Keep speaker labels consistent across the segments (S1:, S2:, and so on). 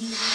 S1: Yeah.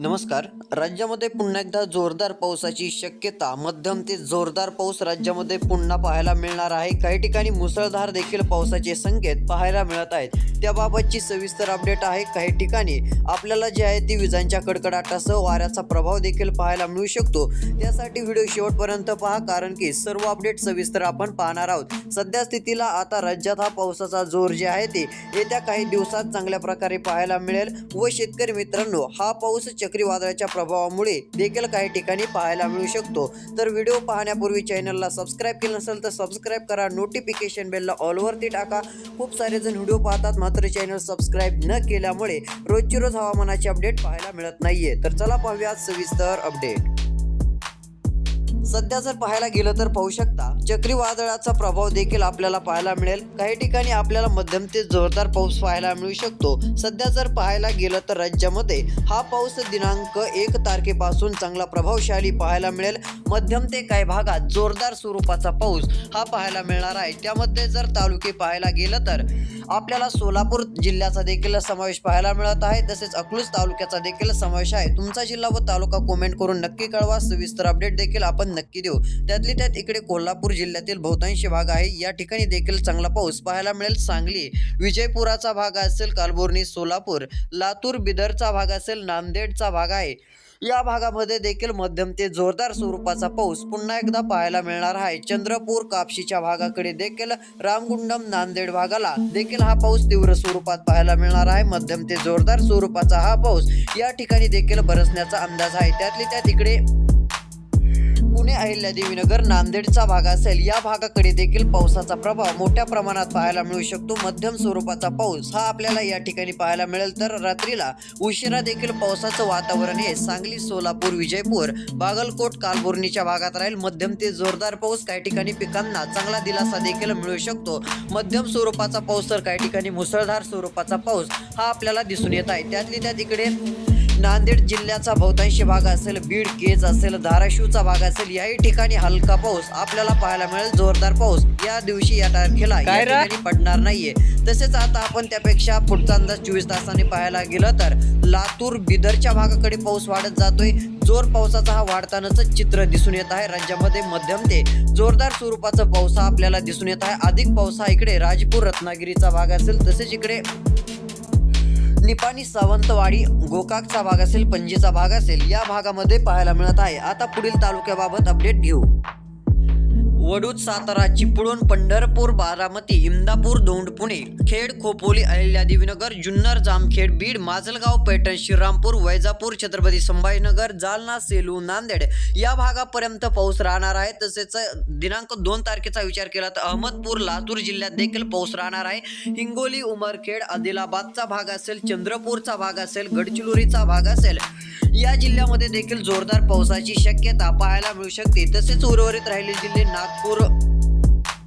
S1: नमस्कार. राज्यामध्ये पुन्हा एकदा जोरदार पावसाची शक्यता. मध्यम ते जोरदार पाऊस राज्यामध्ये पुन्हा पाहायला मिळणार आहे. काही ठिकाणी मुसळधार देखील पावसाचे संकेत पाहायला मिळत आहेत. त्याबाबतची सविस्तर अपडेट आहे. काही ठिकाणी आपल्याला जे आहे ती विजांच्या कडकडाटासह वाऱ्याचा प्रभाव देखील पाहायला मिळू शकतो. त्यासाठी व्हिडिओ शेवटपर्यंत पहा कारण की सर्व अपडेट सविस्तर आपण पाहणार आहोत. सध्या स्थितीला आता राज्यात हा पावसाचा जोर जे आहे ते येत्या काही दिवसात चांगल्या प्रकारे पाहायला मिळेल. व शेतकरी मित्रांनो हा पाऊस चक्रीवादळाच्या प्रभावामुळे देखील काही ठिकाणी पाहायला मिळू शकतो. तर व्हिडिओ पाहण्यापूर्वी चॅनलला सबस्क्राईब केलं नसेल तर सबस्क्राईब करा. नोटिफिकेशन बेलला ऑलवरती टाका. खूप सारे जण व्हिडिओ पाहतात मात्र चॅनल सबस्क्राईब न केल्यामुळे रोजची रोज हवामानाचे अपडेट पाहायला मिळत नाहीये. तर चला पाहूयात सविस्तर अपडेट. सध्या जर पाहायला गेलं तर पाहू शकता चक्रीवादळाचा प्रभाव देखील आपल्याला पाहायला मिळेल. काही ठिकाणी आपल्याला मध्यम ते जोरदार पाऊस पाहायला मिळू शकतो. सध्या जर पाहायला गेलं तर राज्यामध्ये हा पाऊस दिनांक एक तारखेपासून चांगला प्रभावशाली पाहायला मिळेल. मध्यम ते काही भागात जोरदार स्वरूपाचा पाऊस हा पाहायला मिळणार आहे. त्यामध्ये जर तालुके पाहायला गेलं तर आपल्याला सोलापूर जिल्ह्याचा देखील समावेश पाहायला मिळत आहे. तसेच अकलूज तालुक्याचा देखील समावेश आहे. तुमचा जिल्हा व तालुका कमेंट करून नक्की कळवा. सविस्तर अपडेट देखील आपण नक्की देऊ. त्यातली त्यात इकडे कोल्हापूर जिल्ह्यातील बहुतांश भाग आहे. या ठिकाणी देखील चांगला पाऊस पाहायला मिळेल. सांगली विजयपुराचा भाग असेल कालबोर्नी सोलापूर लातूर बिदरचा भाग असेल नांदेडचा भाग आहे. या भागामध्ये देखील मध्यम ते जोरदार स्वरूपाचा पाऊस पुन्हा एकदा पाहायला मिळणार आहे. चंद्रपूर कापशीच्या भागाकडे देखील रामगुंडम नांदेड भागाला देखील हा पाऊस तीव्र स्वरूपात पाहायला मिळणार आहे. मध्यम ते जोरदार स्वरूपाचा हा पाऊस या ठिकाणी देखील बरसण्याचा अंदाज आहे. त्यातली त्या तिकडे अहिल्यादेवीनगर नांदेडचा भाग असेल या भागाकडे देखील पावसाचा प्रभाव मोठ्या प्रमाणात पाहायला मिळू शकतो. मध्यम स्वरूपाचा पाऊस हा आपल्याला या ठिकाणी पाहायला मिळेल. तर रात्रीला उशिरा देखील पावसाचं वातावरण हे सांगली सोलापूर विजयपूर बागलकोट कालबुर्णीच्या भागात राहील. मध्यम ते जोरदार पाऊस काही ठिकाणी पिकांना चांगला दिलासा देखील मिळू शकतो. मध्यम स्वरूपाचा पाऊस तर काही ठिकाणी मुसळधार स्वरूपाचा पाऊस हा आपल्याला दिसून येत आहे. त्यातली त्यात इकडे नांदेड जिल्ह्याचा बहुतांशी भाग असेल बीड केज असेल धाराशिवचा भाग असेल याही ठिकाणी हलका पाऊस आपल्याला पाहायला मिळेल. जोरदार पाऊस या दिवशी या तारखेला या? ठिकाणी पडणार नाहीये. तसेच आता आपण त्यापेक्षा पुढचा अंदाज चोवीस तासांनी पाहायला गेलं तर लातूर बिदरच्या भागाकडे पाऊस वाढत जातोय. जोर पावसाचा हा वाढतानाच चित्र दिसून येत आहे. राज्यामध्ये मध्यम ते जोरदार स्वरूपाचा पाऊस हा आपल्याला दिसून येत आहे. अधिक पाऊस हा इकडे राजपूर रत्नागिरीचा भाग असेल. तसेच इकडे निपाणी सावंतवाडी गोकाकचा भाग असेल पणजीचा भाग असेल या भागामध्ये पाहायला मिळत आहे. आता पुढील तालुक्याबाबत अपडेट घेऊ. वडूद सातारा चिपळूण पंढरपूर बारामती इंदापूर दौंड पुणे खेड खोपोली अहिल्यादेवीनगर जुन्नर जामखेड बीड माजलगाव पैठण श्रीरामपूर वैजापूर छत्रपती संभाजीनगर जालना सेलू नांदेड या भागापर्यंत पाऊस राहणार आहे. तसेच दिनांक दोन तारखेचा विचार केला तर अहमदपूर लातूर जिल्ह्यात देखील पाऊस राहणार आहे. हिंगोली उमरखेड आदिलाबादचा भाग असेल चंद्रपूरचा भाग असेल गडचिरोलीचा भाग असेल या जिल्ह्यामध्ये देखील जोरदार पावसाची शक्यता पाहायला मिळू शकते. तसेच उर्वरित राहिलेले जिल्हे नागपूर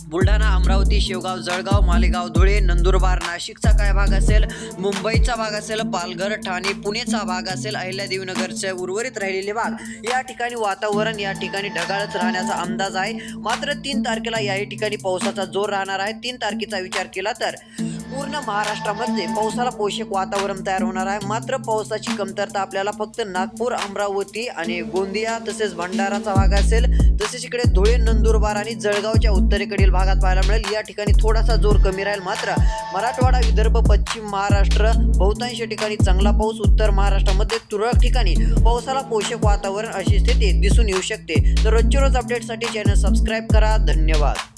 S1: बुलढाणा अमरावती शेवगाव जळगाव मालेगाव धुळे नंदुरबार नाशिकचा काय भाग असेल? मुंबईचा भाग असेल पालघर ठाणे पुणेचा भाग असेल अहिल्यादेवीनगरचे उर्वरित राहिलेले भाग. या ठिकाणी वातावरण या ठिकाणी ढगाळच राहण्याचा अंदाज आहे. मात्र तीन तारखेला याही ठिकाणी पावसाचा जोर राहणार आहे. तीन तारखेचा विचार केला तर पूर्ण महाराष्ट्रामध्ये पावसाला पोषक वातावरण तयार होणार आहे. मात्र पावसाची कमतरता आपल्याला फक्त नागपूर अमरावती आणि गोंदिया तसेच भंडाराचा भाग असेल. तसेच इकडे धुळे नंदुरबार आणि जळगावच्या उत्तरेकडील भागात पाहायला मिळेल. या ठिकाणी थोडासा जोर कमी राहील. मात्र मराठवाडा विदर्भ पश्चिम महाराष्ट्र बहुतांश ठिकाणी चांगला पाऊस. उत्तर महाराष्ट्रामध्ये तुरळक ठिकाणी पावसाला पोषक वातावरण अशी स्थिती दिसून येऊ शकते. तर रोजच्या रोज अपडेटसाठी चॅनल सबस्क्राईब करा. धन्यवाद.